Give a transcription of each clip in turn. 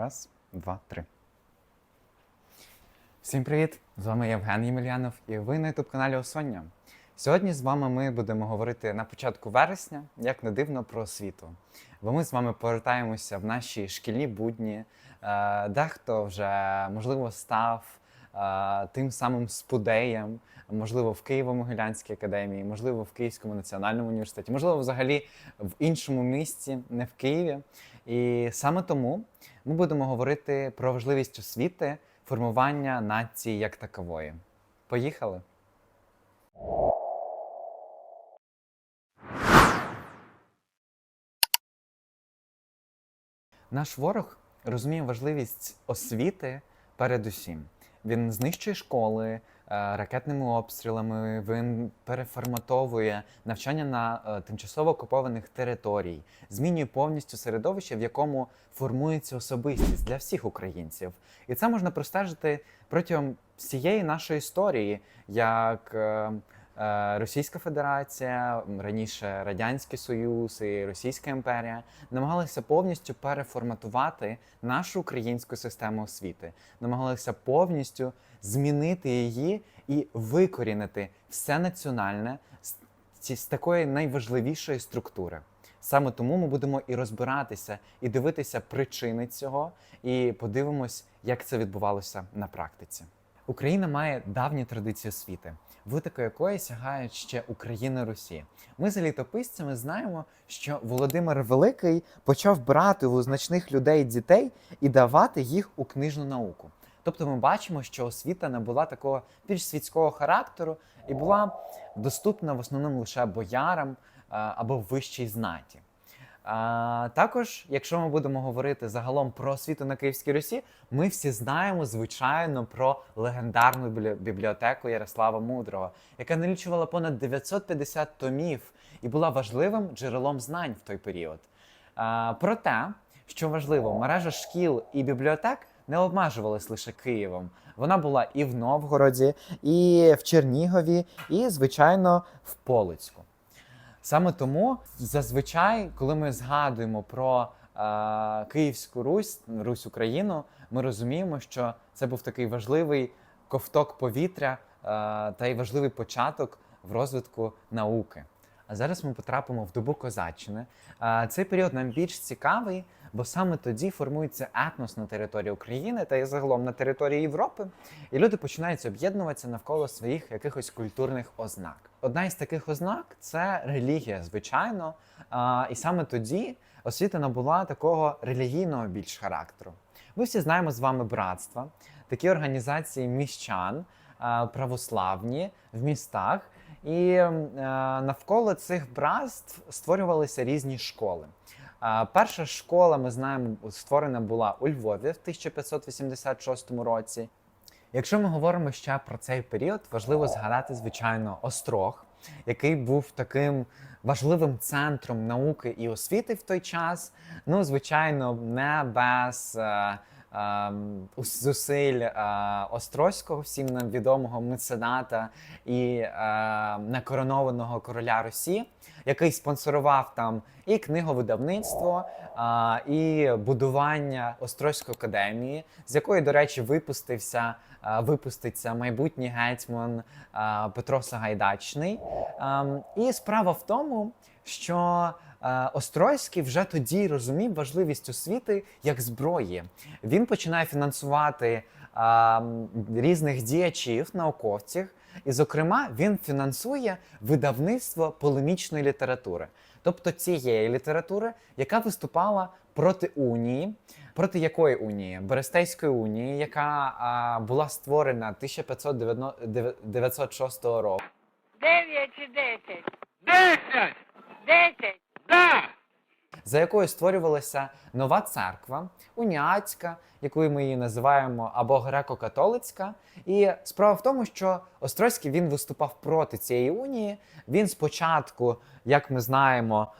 Раз, два, три. Всім привіт! З вами Євген Ємельянов і ви на youtube каналі Осоння. Сьогодні з вами ми будемо говорити на початку вересня, як не дивно, про освіту. Бо ми з вами повертаємося в наші шкільні будні. Е, Дехто вже, можливо, став е, тим самим спудеєм, можливо, в Києво-Могилянській академії, можливо, в Київському національному університеті, можливо, взагалі в іншому місті, не в Києві. І саме тому ми будемо говорити про важливість освіти, формування нації як такової. Поїхали! Наш ворог розуміє важливість освіти передусім. Він знищує школи ракетними обстрілами, він переформатовує навчання на е, тимчасово окупованих територій, змінює повністю середовище, в якому формується особистість для всіх українців. І це можна простежити протягом всієї нашої історії, як е, е, Російська Федерація, раніше Радянський Союз і Російська імперія намагалися повністю переформатувати нашу українську систему освіти, намагалися повністю змінити її і викорінити все національне з, ці- з такої найважливішої структури. Саме тому ми будемо і розбиратися, і дивитися причини цього, і подивимось, як це відбувалося на практиці. Україна має давні традиції освіти, витоки якої сягають ще України Русі. Ми за літописцями знаємо, що Володимир Великий почав брати у значних людей дітей і давати їх у книжну науку. Тобто ми бачимо, що освіта набула такого більш світського характеру і була доступна в основному лише боярам або вищій знаті. А, також, якщо ми будемо говорити загалом про освіту на Київській Русі, ми всі знаємо, звичайно, про легендарну бібліотеку Ярослава Мудрого, яка налічувала понад 950 томів і була важливим джерелом знань в той період. А, проте, що важливо, мережа шкіл і бібліотек не обмежувалась лише Києвом. Вона була і в Новгороді, і в Чернігові, і, звичайно, в Полицьку. Саме тому зазвичай, коли ми згадуємо про е, Київську Русь, Русь Україну, ми розуміємо, що це був такий важливий ковток повітря е, та й важливий початок в розвитку науки. А зараз ми потрапимо в добу козаччини. Е, цей період нам більш цікавий, бо саме тоді формується етнос на території України та й загалом на території Європи, і люди починають об'єднуватися навколо своїх якихось культурних ознак. Одна із таких ознак це релігія, звичайно. А, і саме тоді освіта набула такого релігійного більш характеру. Ми всі знаємо з вами братства, такі організації міщан, православні в містах. І е, навколо цих братств створювалися різні школи. Перша школа, ми знаємо, створена була у Львові в 1586 році. Якщо ми говоримо ще про цей період, важливо згадати, звичайно, Острог, який був таким важливим центром науки і освіти в той час. Ну, звичайно, не без е, зусиль е, Острозького, всім нам відомого мецената і е, некоронованого короля Росії, який спонсорував там і книговидавництво, і будування Острозької академії, з якої, до речі, випустився, випуститься майбутній гетьман Петро Сагайдачний. І справа в тому, що е, Острозький вже тоді розумів важливість освіти як зброї. Він починає фінансувати різних діячів, науковців, і, зокрема, він фінансує видавництво полемічної літератури, тобто цієї літератури, яка виступала проти унії, проти якої унії Берестейської унії, яка була створена 1596 року. Дев'ять чи 10? 10! 10! За якою створювалася нова церква, уніатська, якою ми її називаємо, або греко-католицька. І справа в тому, що Острозький він виступав проти цієї унії. Він спочатку, як ми знаємо,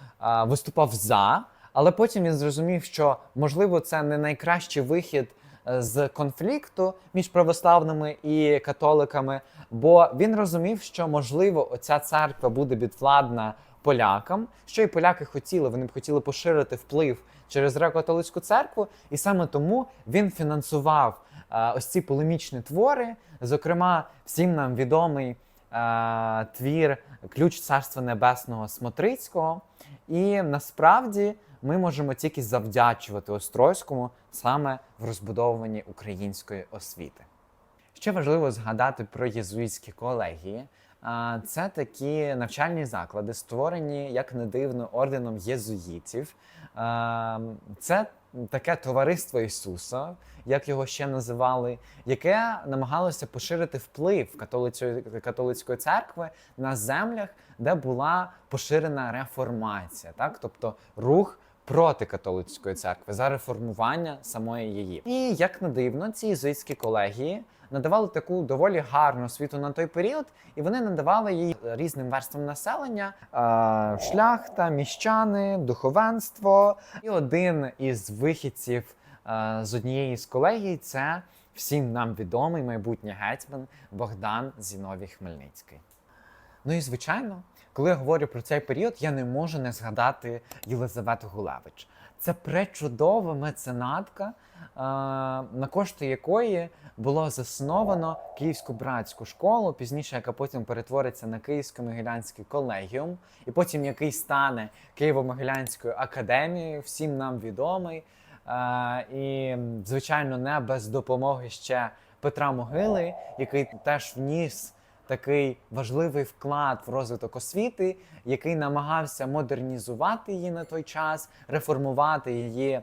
виступав за, але потім він зрозумів, що можливо це не найкращий вихід е, з конфлікту між православними і католиками, бо він розумів, що можливо оця церква буде підвладна полякам, що і поляки хотіли. Вони б хотіли поширити вплив через греко-католицьку церкву, і саме тому він фінансував е, ось ці полемічні твори. Зокрема, всім нам відомий е, твір Ключ Царства Небесного Смотрицького. І насправді ми можемо тільки завдячувати Острозькому саме в розбудовуванні української освіти. Ще важливо згадати про єзуїтські колегії. Це такі навчальні заклади, створені, як не дивно, орденом єзуїтів. Це таке товариство Ісуса, як його ще називали, яке намагалося поширити вплив католицької, католицької церкви на землях, де була поширена реформація, так? тобто рух проти католицької церкви за реформування самої її. І як не дивно, ці єзуїтські колегії надавали таку доволі гарну освіту на той період, і вони надавали її різним верствам населення: е, шляхта, міщани, духовенство. І один із вихідців е, з однієї з колегій це всім нам відомий майбутній гетьман Богдан Зіновій Хмельницький. Ну і звичайно, коли я говорю про цей період, я не можу не згадати Єлизавету Гулевич. Це пречудова меценатка, е, на кошти якої було засновано Київську братську школу, пізніше, яка потім перетвориться на Київсько-Могилянський колегіум, і потім який стане Києво-Могилянською академією, всім нам відомий. Е, і, звичайно, не без допомоги ще Петра Могили, який теж вніс такий важливий вклад в розвиток освіти, який намагався модернізувати її на той час, реформувати її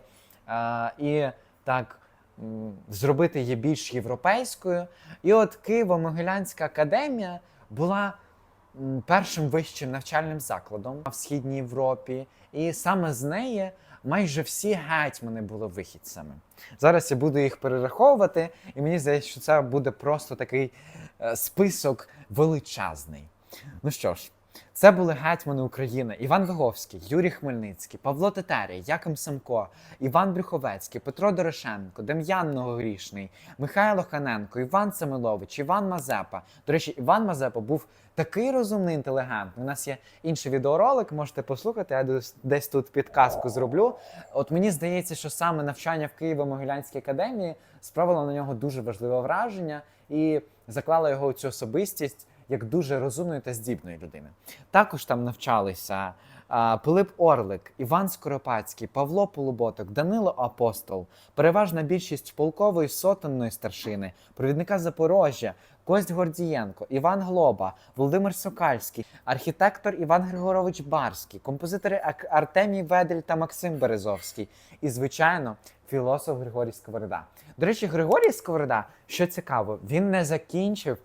е, і так зробити її більш європейською. І от Києво-Могилянська академія була першим вищим навчальним закладом в східній Європі, і саме з неї майже всі гетьмани були вихідцями. Зараз я буду їх перераховувати, і мені здається, що це буде просто такий е, список величезний. Ну що ж, це були гетьмани України: Іван Виговський, Юрій Хмельницький, Павло Тетерій, Яким Семко, Іван Брюховецький, Петро Дорошенко, Дем'ян Многогрішний, Михайло Ханенко, Іван Семилович, Іван Мазепа. До речі, Іван Мазепа був такий розумний інтелігент. У нас є інший відеоролик, можете послухати. Я десь тут підказку зроблю. От мені здається, що саме навчання в Києво-Могилянській академії справило на нього дуже важливе враження і заклало його у цю особистість як дуже розумної та здібної людини. Також там навчалися Пилип Орлик, Іван Скоропадський, Павло Полуботок, Данило Апостол, переважна більшість полкової сотенної старшини, провідника Запорожжя, Кость Гордієнко, Іван Глоба, Володимир Сокальський, архітектор Іван Григорович Барський, композитори Артемій Ведель та Максим Березовський, і, звичайно, філософ Григорій Сковорода. До речі, Григорій Сковорода, що цікаво, він не закінчив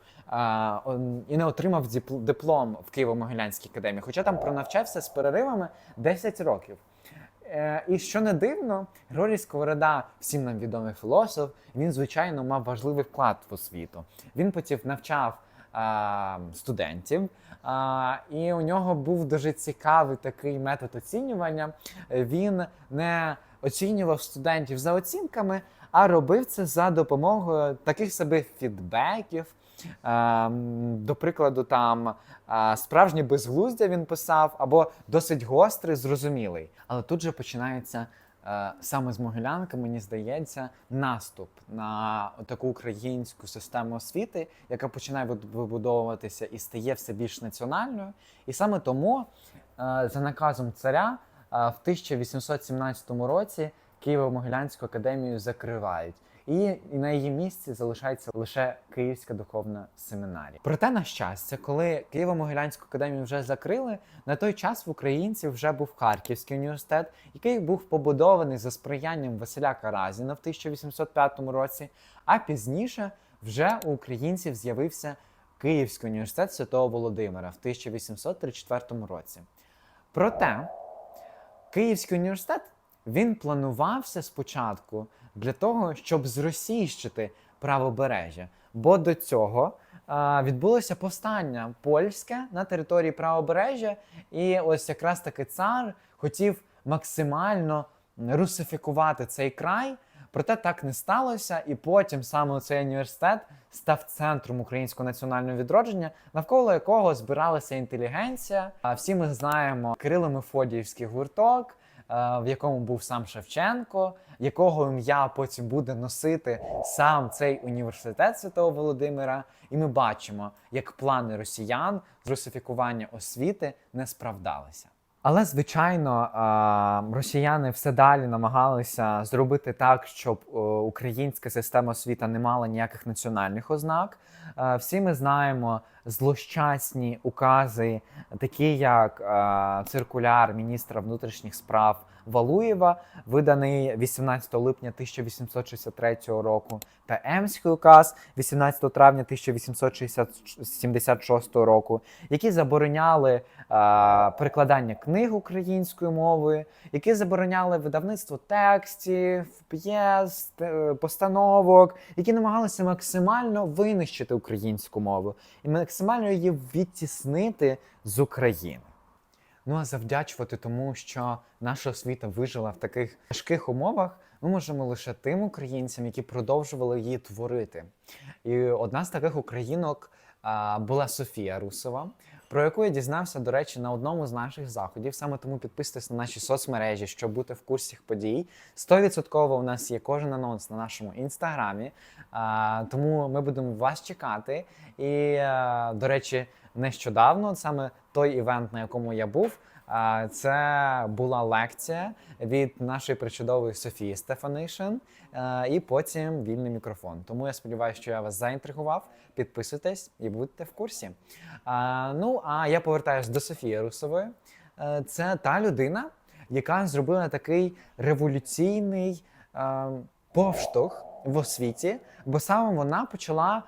і не отримав диплом в Києво-Могилянській академії, хоча там пронавчався з переривами 10 років. Е, і що не дивно, Григорій Сковорода, всім нам відомий філософ, він, звичайно, мав важливий вклад в освіту. Він потім навчав а, студентів, а, і у нього був дуже цікавий такий метод оцінювання. Він не оцінював студентів за оцінками, а робив це за допомогою таких собі фідбеків. Ем, До прикладу, там справжнє безглуздя він писав, або досить гострий, зрозумілий. Але тут же починається е, саме з Могилянки, мені здається, наступ на таку українську систему освіти, яка починає вибудовуватися і стає все більш національною. І саме тому, е, за наказом царя, е, в 1817 році Києво-Могилянську академію закривають. І, на її місці залишається лише Київська духовна семінарія. Проте, на щастя, коли Києво-Могилянську академію вже закрили, на той час в українців вже був Харківський університет, який був побудований за сприянням Василя Каразіна в 1805 році. А пізніше вже у українців з'явився Київський університет Святого Володимира в 1834 році. Проте Київський університет він планувався спочатку для того, щоб зросійщити правобережжя. Бо до цього а, відбулося повстання польське на території правобережжя, і ось якраз таки цар хотів максимально русифікувати цей край, Проте так не сталося, і потім саме цей університет став центром українського національного відродження, навколо якого збиралася інтелігенція. А всі ми знаємо Кирило Мефодіївський гурток, в якому був сам Шевченко, якого ім'я потім буде носити сам цей університет Святого Володимира. І ми бачимо, як плани росіян з русифікування освіти не справдалися. Але звичайно, росіяни все далі намагалися зробити так, щоб е, українська система освіти не мала ніяких національних ознак. Е, Всі ми знаємо злощасні укази, такі як е, циркуляр міністра внутрішніх справ Валуєва, виданий 18 липня 1863 року, та Емський указ 18 травня 1876 року, які забороняли е, перекладання книг українською мовою, які забороняли видавництво текстів, п'єс, постановок, які намагалися максимально винищити українську мову і максимально її відтіснити з України. Ну а завдячувати тому, що наша освіта вижила в таких важких умовах, ми можемо лише тим українцям, які продовжували її творити. І одна з таких українок була Софія Русова, про яку я дізнався, до речі, на одному з наших заходів. Саме тому підписуйтесь на наші соцмережі, щоб бути в курсі подій. 100% у нас є кожен анонс на нашому інстаграмі. Тому ми будемо вас чекати. І, а, до речі, нещодавно саме той івент, на якому я був. Це була лекція від нашої причудової Софії Стефанишин, е, і потім вільний мікрофон. Тому я сподіваюся, що я вас заінтригував. Підписуйтесь і будьте в курсі. Ну а я повертаюсь до Софії Русової. Е, Це та людина, яка зробила такий революційний е, поштовх в освіті, бо саме вона почала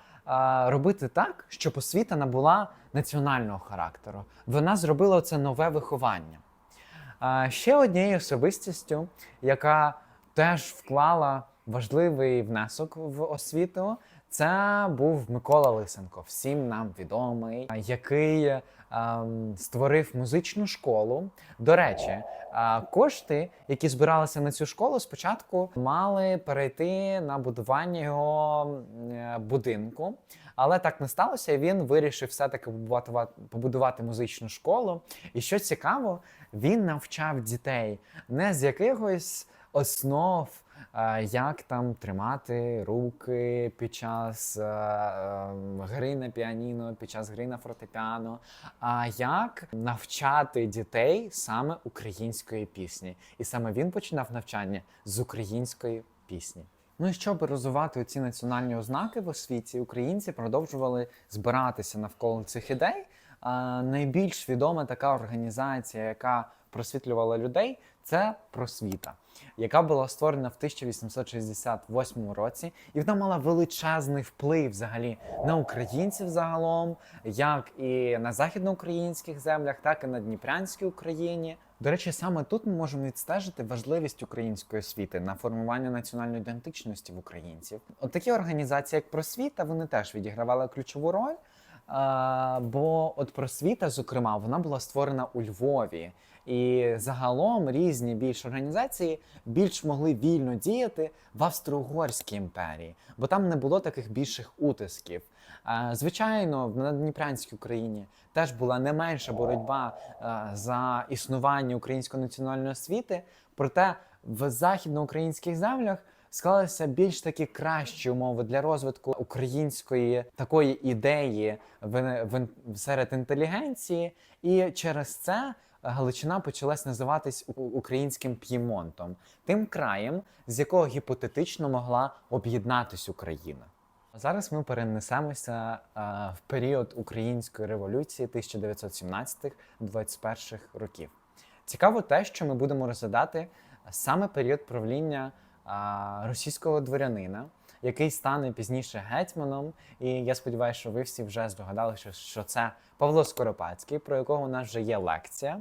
робити так, щоб освіта набула національного характеру. Вона зробила це нове виховання. Ще однією особистістю, яка теж вклала важливий внесок в освіту, це був Микола Лисенко, всім нам відомий, який ем, створив музичну школу. До речі, кошти, які збиралися на цю школу, спочатку мали перейти на будування його е, будинку. Але так не сталося, він вирішив все-таки побудувати, побудувати музичну школу. І що цікаво, він навчав дітей не з якихось основ, як там тримати руки під час е, е, гри на піаніно, під час гри на фортепіано, а як навчати дітей саме української пісні. І саме він починав навчання з української пісні. Ну і щоб розвивати ці національні ознаки в освіті, українці продовжували збиратися навколо цих ідей. А найбільш відома така організація, яка просвітлювала людей, це просвіта, яка була створена в 1868 році, і вона мала величезний вплив взагалі на українців загалом, як і на західноукраїнських землях, так і на Дніпрянській Україні. До речі, саме тут ми можемо відстежити важливість української освіти на формування національної ідентичності в українців. От такі організації, як просвіта, вони теж відігравали ключову роль. Бо от просвіта, зокрема, вона була створена у Львові, і загалом різні більш організації більш могли вільно діяти в Австро-Угорській імперії, бо там не було таких більших утисків. Звичайно, в Надніпрянській Україні теж була не менша боротьба за існування української національної освіти, проте в західноукраїнських землях склалися більш такі кращі умови для розвитку української такої ідеї в, серед інтелігенції, і через це Галичина почалась називатись українським П'ємонтом, тим краєм, з якого гіпотетично могла об'єднатись Україна. Зараз ми перенесемося е, в період української революції 1917-21 років. Цікаво те, що ми будемо розглядати саме період правління російського дворянина, який стане пізніше гетьманом. І я сподіваюся, що ви всі вже здогадалися, що це Павло Скоропадський, про якого у нас вже є лекція.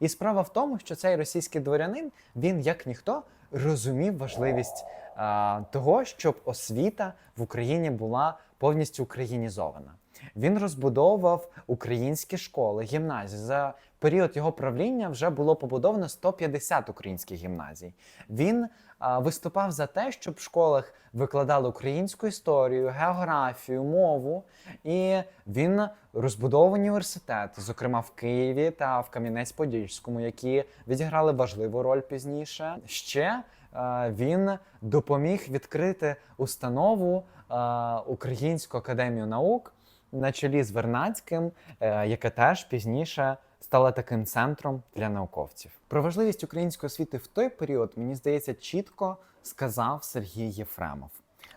І справа в тому, що цей російський дворянин, він як ніхто розумів важливість а, того, щоб освіта в Україні була повністю українізована. Він розбудовував українські школи, гімназії. За період його правління вже було побудовано 150 українських гімназій. Він виступав за те, щоб в школах викладали українську історію, географію, мову. І він розбудовував університети, зокрема в Києві та в Кам'янець-Подільському, які відіграли важливу роль пізніше. Ще е, він допоміг відкрити установу е, Українську академію наук на чолі з Вернадським, е, яка теж пізніше стала таким центром для науковців. Про важливість української освіти в той період, мені здається, чітко сказав Сергій Єфремов.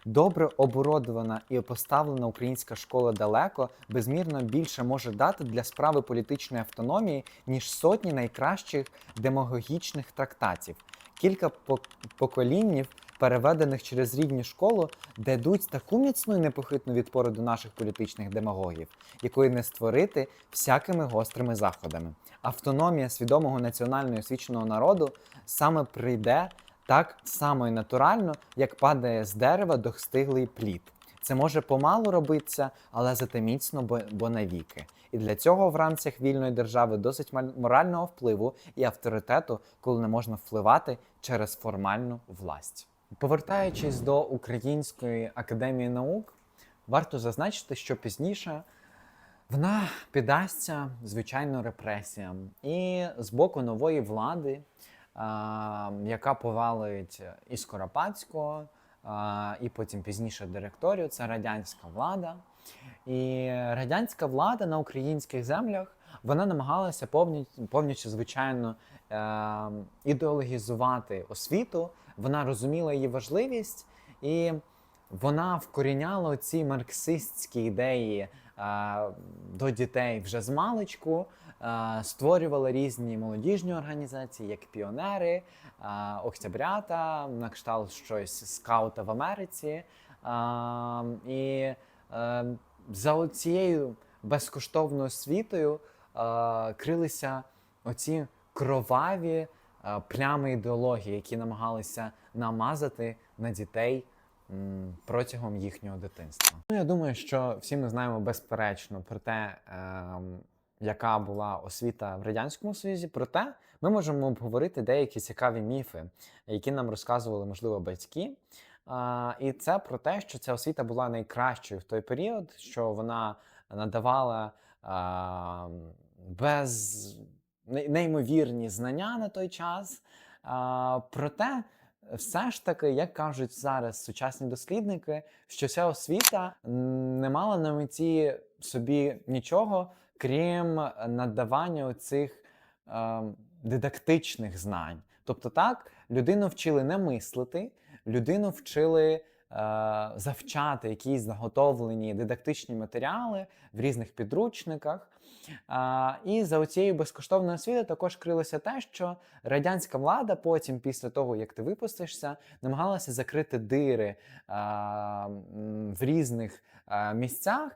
Добре оборудована і поставлена українська школа далеко безмірно більше може дати для справи політичної автономії, ніж сотні найкращих демагогічних трактатів. Кілька пок- поколіннів, переведених через рідні школу, дадуть таку міцну і непохитну відпору до наших політичних демагогів, якої не створити всякими гострими заходами. Автономія свідомого національно освіченого народу саме прийде так само і натурально, як падає з дерева достиглий плід. Це може помалу робитися, але зате міцно, бо, навіки. І для цього в рамках вільної держави досить морального впливу і авторитету, коли не можна впливати через формальну власть. Повертаючись до Української академії наук, варто зазначити, що пізніше вона піддасться звичайно репресіям і з боку нової влади, яка повалить і Скоропадського, і потім пізніше директорію. Це радянська влада. І радянська влада на українських землях вона намагалася повністю, повністю звичайно, е, ідеологізувати освіту. Вона розуміла її важливість, і вона вкоріняла ці марксистські ідеї е, до дітей вже з маличку, е, створювала різні молодіжні організації, як піонери, е, Октябрята, на кшталт щось скаута в Америці. І за цією безкоштовною освітою крилися оці кроваві плями ідеології, які намагалися намазати на дітей протягом їхнього дитинства. Ну, я думаю, що всі ми знаємо безперечно про те, ем, яка була освіта в радянському союзі. Проте ми можемо обговорити деякі цікаві міфи, які нам розказували, можливо, батьки. А, і це про те, що ця освіта була найкращою в той період, що вона надавала без неймовірні знання на той час. Проте, все ж таки, як кажуть зараз сучасні дослідники, що ця освіта не мала на меті собі нічого, крім надавання цих дидактичних знань. Тобто, так, людину вчили не мислити, людину вчили завчати якісь заготовлені дидактичні матеріали в різних підручниках. А, і за цією безкоштовною освітою також крилося те, що радянська влада потім, після того, як ти випустишся, намагалася закрити дири а, в різних а, місцях,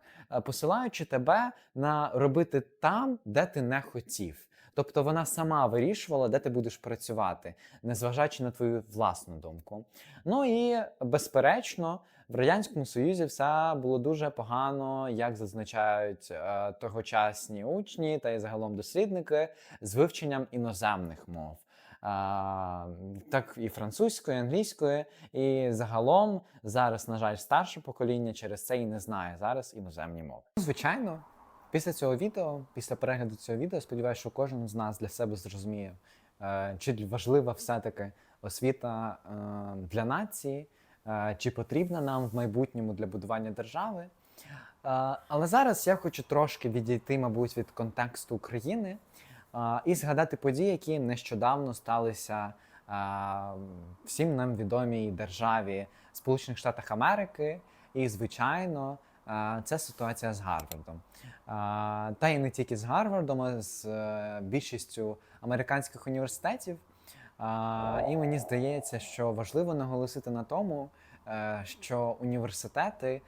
посилаючи тебе на робити там, де ти не хотів. Тобто вона сама вирішувала, де ти будеш працювати, незважаючи на твою власну думку. Ну і безперечно, в радянському союзі все було дуже погано, як зазначають е, тогочасні учні та й загалом дослідники з вивченням іноземних мов. А, так і французької, і англійської, і загалом зараз, на жаль, старше покоління через це і не знає зараз іноземні мови. Звичайно, після цього відео, після перегляду цього відео, сподіваюся, що кожен з нас для себе зрозуміє, е, чи важлива все-таки освіта е, для нації, е, чи потрібна нам в майбутньому для будування держави. Але зараз я хочу трошки відійти, мабуть, від контексту України і згадати події, які нещодавно сталися всім нам відомій державі Сполучених Штатах Америки. І, звичайно, це ситуація з Гарвардом. Та й не тільки з Гарвардом, а з е, більшістю американських університетів. І мені здається, що важливо наголосити на тому, е, що університети е,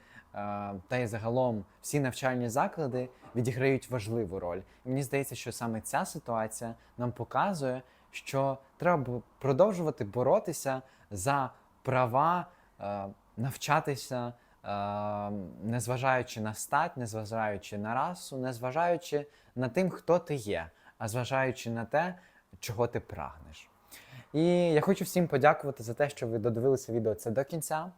та й загалом всі навчальні заклади відіграють важливу роль. І мені здається, що саме ця ситуація нам показує, що треба продовжувати боротися за права навчатися, незважаючи на стать, незважаючи на расу, незважаючи на тим, хто ти є, а зважаючи на те, чого ти прагнеш. І я хочу всім подякувати за те, що ви додивилися відео це до кінця.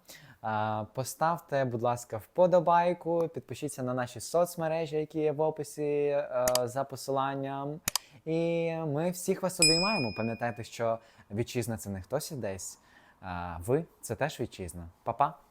Поставте, будь ласка, вподобайку, підпишіться на наші соцмережі, які є в описі е, за посиланням. І ми всіх вас обіймаємо. Пам'ятайте, що вітчизна це не хтось і десь. А ви це теж вітчизна. Па-па!